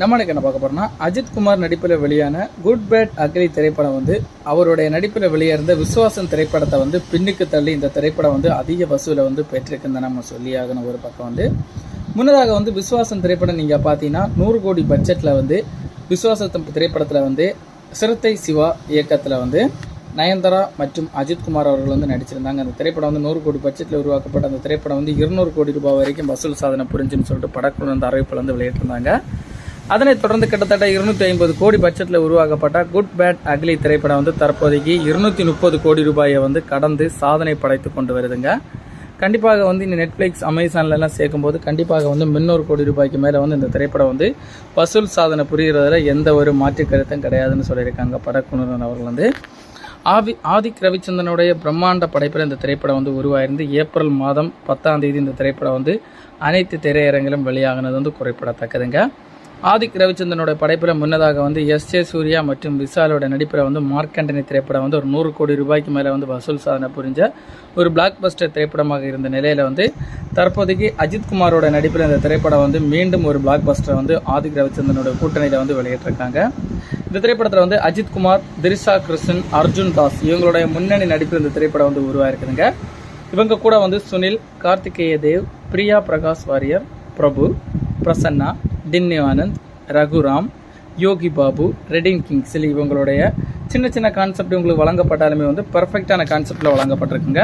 நம்மளுக்கு என்ன பார்க்க போறோம்னா அஜித் குமார் நடிப்பில் வெளியான குட் பேட் அக்ரி திரைப்படம் வந்து அவருடைய நடிப்பில் வெளியிருந்த விஸ்வாசன் திரைப்படத்தை வந்து பின்னுக்கு தள்ளி இந்த திரைப்படம் வந்து அதிக வசூலை வந்து பெற்றிருக்குன்னு நம்ம சொல்லி ஆகணும் ஒரு பக்கம் வந்து. முன்னதாக வந்து விஸ்வாசன் திரைப்படம் நீங்கள் பார்த்தீங்கன்னா நூறு கோடி பட்ஜெட்டில் வந்து விஸ்வாசம் திரைப்படத்தில் வந்து சிறுத்தை சிவா இயக்கத்தில் வந்து நயன்தாரா மற்றும் அஜித் குமார் அவர்கள் வந்து நடிச்சிருந்தாங்க. அந்த திரைப்படம் வந்து நூறு கோடி பட்ஜெட்டில் உருவாக்கப்பட்ட அந்த திரைப்படம் வந்து இருநூறு கோடி ரூபாய் வரைக்கும் வசூல் சாதனை புரிஞ்சுன்னு சொல்லிட்டு படக்குழு வந்து அறிவிப்பில் வந்து வெளியிட்டிருந்தாங்க. அதனைத் தொடர்ந்து கிட்டத்தட்ட இருநூத்தி ஐம்பது கோடி பட்ஜெட்டில் உருவாக்கப்பட்ட குட் பேட் அக்லி திரைப்படம் வந்து தற்போதைக்கு இருநூத்தி முப்பது கோடி ரூபாயை வந்து கடந்து சாதனை படைத்து கொண்டு வருதுங்க. கண்டிப்பாக வந்து இந்த நெட்ஃப்ளிக்ஸ் அமேசான்ல எல்லாம் சேர்க்கும்போது கண்டிப்பாக வந்து முன்னூறு கோடி ரூபாய்க்கு மேலே வந்து இந்த திரைப்படம் வந்து வசூல் சாதனை புரிகிறதுல எந்த ஒரு மாற்று கருத்தும் கிடையாதுன்னு சொல்லியிருக்காங்க படக்குழுவினர் அவர்கள் வந்து. ஆதி ஆதிக் ரவிச்சந்திரனுடைய பிரம்மாண்ட படைப்பில் இந்த திரைப்படம் வந்து உருவாயிருந்து ஏப்ரல் மாதம் பத்தாம் தேதி இந்த திரைப்படம் வந்து அனைத்து திரையரங்கிலும் வெளியாகினது வந்து குறிப்பிடத்தக்கதுங்க. ஆதிக் ரவிச்சந்திரனோட படைப்பில் முன்னதாக வந்து எஸ் ஜே சூர்யா மற்றும் விஷாலோட நடிப்பில் வந்து மார்க்கண்டனி திரைப்படம் வந்து ஒரு நூறு கோடி ரூபாய்க்கு மேலே வந்து வசூல் சாதனை புரிஞ்ச ஒரு பிளாக் பஸ்டர் திரைப்படமாக இருந்த நிலையில் வந்து தற்போதைக்கு அஜித் குமாரோட நடிப்பில் இந்த திரைப்படம் வந்து மீண்டும் ஒரு பிளாக் பஸ்டரை வந்து ஆதிக் ரவிச்சந்திரனோட கூட்டணியில் வந்து வெளியிட்டிருக்காங்க இந்த திரைப்படத்தில் வந்து அஜித் குமார் திரிஷா கிருஷ்ணன் அர்ஜுன் தாஸ் இவங்களுடைய முன்னணி நடிப்பில் இந்த திரைப்படம் வந்து உருவாயிருக்குதுங்க. இவங்க கூட வந்து சுனில் கார்த்திகேய தேவ் பிரியா பிரகாஷ் வாரியர் பிரபு பிரசன்னா டின்னி ஆனந்த் ரகுராம் யோகி பாபு ரெடிங் கிங்ஸ். இவங்களுடைய சின்ன சின்ன கான்செப்ட் உங்களுக்கு வழங்கப்பட்டாலுமே வந்து பர்ஃபெக்டான கான்செப்டில் வழங்கப்பட்டிருக்குங்க.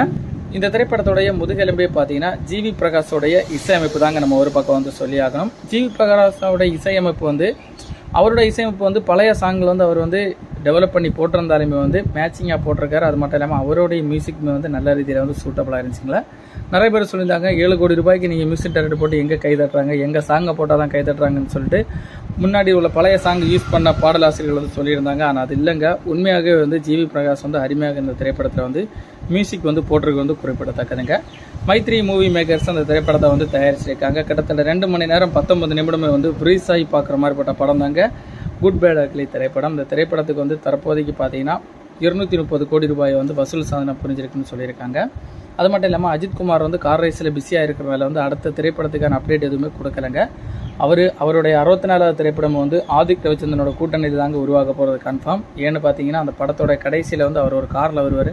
இந்த திரைப்படத்துடைய முதுகெலும்பே பார்த்தீங்கன்னா ஜிவி பிரகாஷோடைய இசையமைப்பு தாங்க நம்ம ஒரு பக்கம் வந்து சொல்லி ஆகணும் ஜிவி பிரகாஷோட இசையமைப்பு வந்து அவரோட இசையமைப்பு வந்து பழைய சாங்கில் வந்து அவர் வந்து டெவலப் பண்ணி போட்டிருந்தாலுமே வந்து மேட்சிங்காக போட்டிருக்காரு. அது மட்டும் இல்லாமல் அவருடைய மியூசிக்குமே வந்து நல்ல ரீதியில் வந்து சூட்டபுளாக இருந்துச்சுங்களா நிறைய பேர் சொல்லியிருந்தாங்க ஏழு கோடி ரூபாய்க்கு நீங்கள் மியூசிக் டைரக்டர் போட்டு எங்கே கை தட்டுறாங்க எங்கள் சாங்கை போட்டால் தான் கை தட்டுறாங்கன்னு சொல்லிட்டு முன்னாடி உள்ள பழைய சாங் யூஸ் பண்ண பாடலாசிரியர்கள் வந்து சொல்லியிருந்தாங்க. ஆனால் அது இல்லைங்க. உண்மையாகவே வந்து ஜிவி பிரகாஷ் வந்து அருமையாக இந்த திரைப்படத்தில் வந்து மியூசிக் வந்து போட்டிருக்கு வந்து குறிப்பிடத்தக்கதுங்க. மைத்ரி மூவி மேக்கர்ஸ் அந்த திரைப்படத்தை வந்து தயாரிச்சிருக்காங்க. கிட்டத்தட்ட ரெண்டு மணி நேரம் பத்தொன்பது நிமிடமே வந்து ஃப்ரீஸ் ஆகி பார்க்குற மாதிரிப்பட்ட படம் தாங்க. குட் பேட் அக்லி திரைப்படம். இந்த திரைப்படத்துக்கு வந்து தற்போதைக்கு பார்த்தீங்கன்னா இருநூத்தி முப்பது கோடி ரூபாய் வந்து வசூல் சாதனை புரிஞ்சிருக்குன்னு சொல்லியிருக்காங்க. அது மட்டும் இல்லாமல் அஜித் குமார் வந்து கார் ரேஸில் பிஸியாக இருக்கிற வேலை வந்து அடுத்த திரைப்படத்துக்கான அப்டேட் எதுவுமே கொடுக்கலங்க. அவர் அவருடைய அறுபத்தி நாலாவது திரைப்படம் வந்து ஆதிக் ரவிச்சந்திரனோட கூட்டணியில் தாங்க உருவாக போகிறது கன்ஃபார்ம் ஏன்னு பார்த்தீங்கன்னா அந்த படத்தோட கடைசியில் வந்து அவர் ஒரு காரில் வருவார்.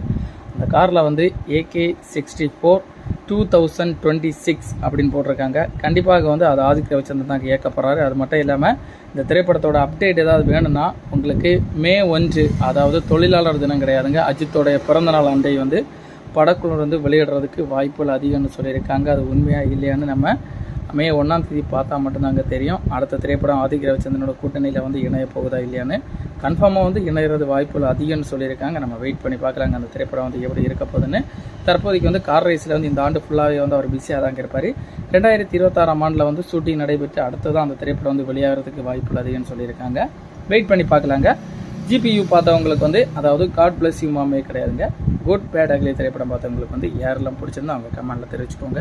அந்த காரில் வந்து AK sixty four two thousand twenty six அப்படின்னு போட்டிருக்காங்க. கண்டிப்பாக வந்து அது ஆதிக் ரவிச்சந்திரன் தான் இயக்கப்படுறாரு அது மட்டும் இல்லாமல் இந்த திரைப்படத்தோட அப்டேட் ஏதாவது வேணும்னா உங்களுக்கு மே ஒன்று அதாவது தொழிலாளர் தினம் கிடையாதுங்க. அஜித்தோடைய பிறந்தநாள் அண்டை வந்து படக்குழு வந்து வெளியிடுறதுக்கு வாய்ப்புகள் அதிகம்னு சொல்லியிருக்காங்க. அது உண்மையாக இல்லையான்னு நம்ம மே ஒன்றாம் தேதி பார்த்தா மட்டும்தாங்க தெரியும். அடுத்த திரைப்படம் ஆதிக் ரவிச்சந்திரனோட கூட்டணியில் வந்து இணைய போகுதா இல்லையான்னு. கன்ஃபார்மாக வந்து இணையிறது வாய்ப்புகள் அதிகம்னு சொல்லியிருக்காங்க. நம்ம வெயிட் பண்ணி பார்க்குறாங்க அந்த திரைப்படம் வந்து எப்படி இருக்க போகுதுன்னு. தற்போதைக்கு வந்து கார் ரேஸில் வந்து இந்த ஆண்டு ஃபுல்லாகவே வந்து அவர் பிஸியாக தான் இருப்பார். ரெண்டாயிரத்தி இருபத்தாறாம் ஆண்டில் வந்து ஷூட்டிங் நடைபெற்று அடுத்ததான் அந்த திரைப்படம் வந்து வெளியாகிறதுக்கு வாய்ப்புகள் அதிகம்னு சொல்லியிருக்காங்க. வெயிட் பண்ணி பார்க்கலாங்க. ஜிபியூ பார்த்தவங்களுக்கு வந்து அதாவது காட் பிளஸ் யூ மாமே கிடையாதுங்க. குட் பேட் அக்லி திரைப்படம் பார்த்தவங்களுக்கு வந்து யாரெல்லாம் பிடிச்சிருந்தோ அவங்க கமெண்டில் தெரிவிச்சுக்கோங்க.